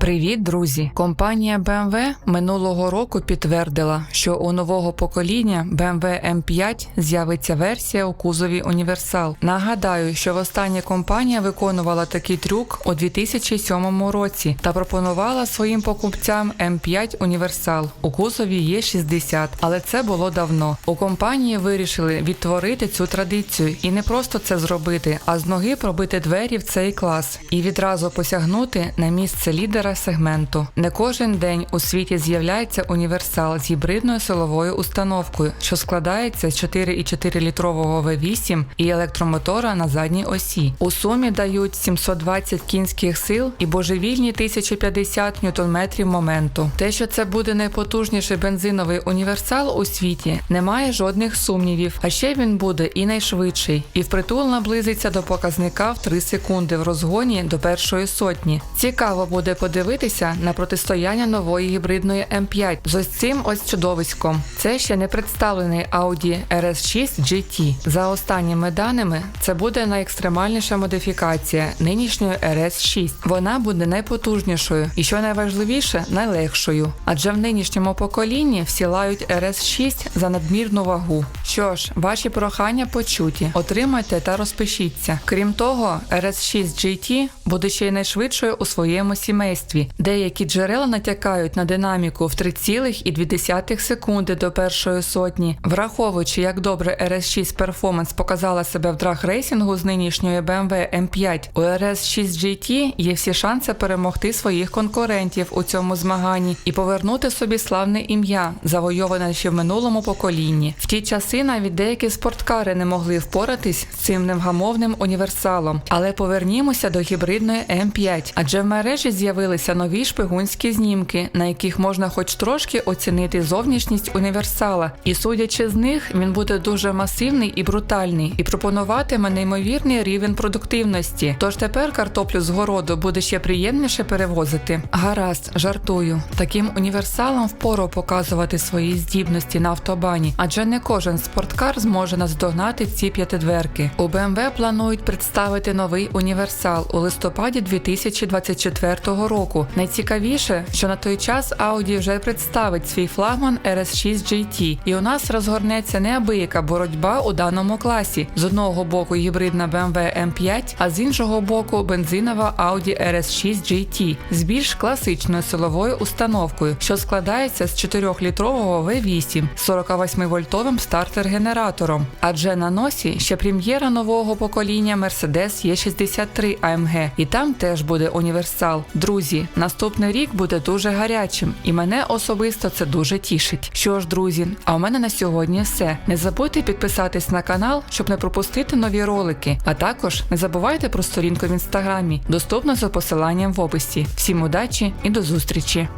Привіт, друзі! Компанія BMW минулого року підтвердила, що у нового покоління BMW M5 з'явиться версія у кузові Універсал. Нагадаю, що востаннє компанія виконувала такий трюк у 2007 році та пропонувала своїм покупцям M5 Універсал у кузові Е60, але це було давно. У компанії вирішили відтворити цю традицію і не просто це зробити, а з ноги пробити двері в цей клас і відразу посягнути на місце лідера сегменту. Не кожен день у світі з'являється універсал з гібридною силовою установкою, що складається з 4,4 літрового V8 і електромотора на задній осі. У сумі дають 720 кінських сил і божевільні 1050 ньютон-метрів моменту. Те, що це буде найпотужніший бензиновий універсал у світі, немає жодних сумнівів. А ще він буде і найшвидший, і впритул наблизиться до показника в 3 секунди в розгоні до першої сотні. Цікаво буде подивитися на протистояння нової гібридної М5 з ось цим ось чудовиськом. Це ще не представлений Audi RS6 GT. За останніми даними, це буде найекстремальніша модифікація нинішньої RS6. Вона буде найпотужнішою і, що найважливіше, найлегшою. Адже в нинішньому поколінні всі лають RS6 за надмірну вагу. Що ж, ваші прохання почуті. Отримайте та розпишіться. Крім того, RS6 GT буде ще й найшвидшою у своєму сімействі. Деякі джерела натякають на динаміку в 3,2 секунди до першої сотні. Враховуючи, як добре RS6 Performance показала себе в драг-рейсінгу з нинішньої BMW M5, у RS6 GT є всі шанси перемогти своїх конкурентів у цьому змаганні і повернути собі славне ім'я, завойоване ще в минулому поколінні. В ті часи навіть деякі спорткари не могли впоратись з цим невгамовним універсалом. Але повернімося до гібридної М5, адже в мережі з'явилися нові шпигунські знімки, на яких можна хоч трошки оцінити зовнішність універсала. І судячи з них, він буде дуже масивний і брутальний, і пропонуватиме неймовірний рівень продуктивності. Тож тепер картоплю з городу буде ще приємніше перевозити. Гаразд, жартую. Таким універсалом впору показувати свої здібності на автобані, адже не кожен спорткар зможе наздогнати ці п'ятидверки. У BMW планують представити новий універсал у листопаді 2024 року. Найцікавіше, що на той час Audi вже представить свій флагман RS6 GT, і у нас розгорнеться неабияка боротьба у даному класі. З одного боку гібридна BMW M5, а з іншого боку бензинова Audi RS6 GT з більш класичною силовою установкою, що складається з 4-літрового V8 з 48-вольтовим стартер-генератором. Адже на носі ще прем'єра нового покоління Mercedes E63 AMG, і там теж буде універсал. Друзі, наступний рік буде дуже гарячим, і мене особисто це дуже тішить. Що ж, друзі, а у мене на сьогодні все. Не забудьте підписатись на канал, щоб не пропустити нові ролики. А також не забувайте про сторінку в інстаграмі, доступну за посиланням в описі. Всім удачі і до зустрічі!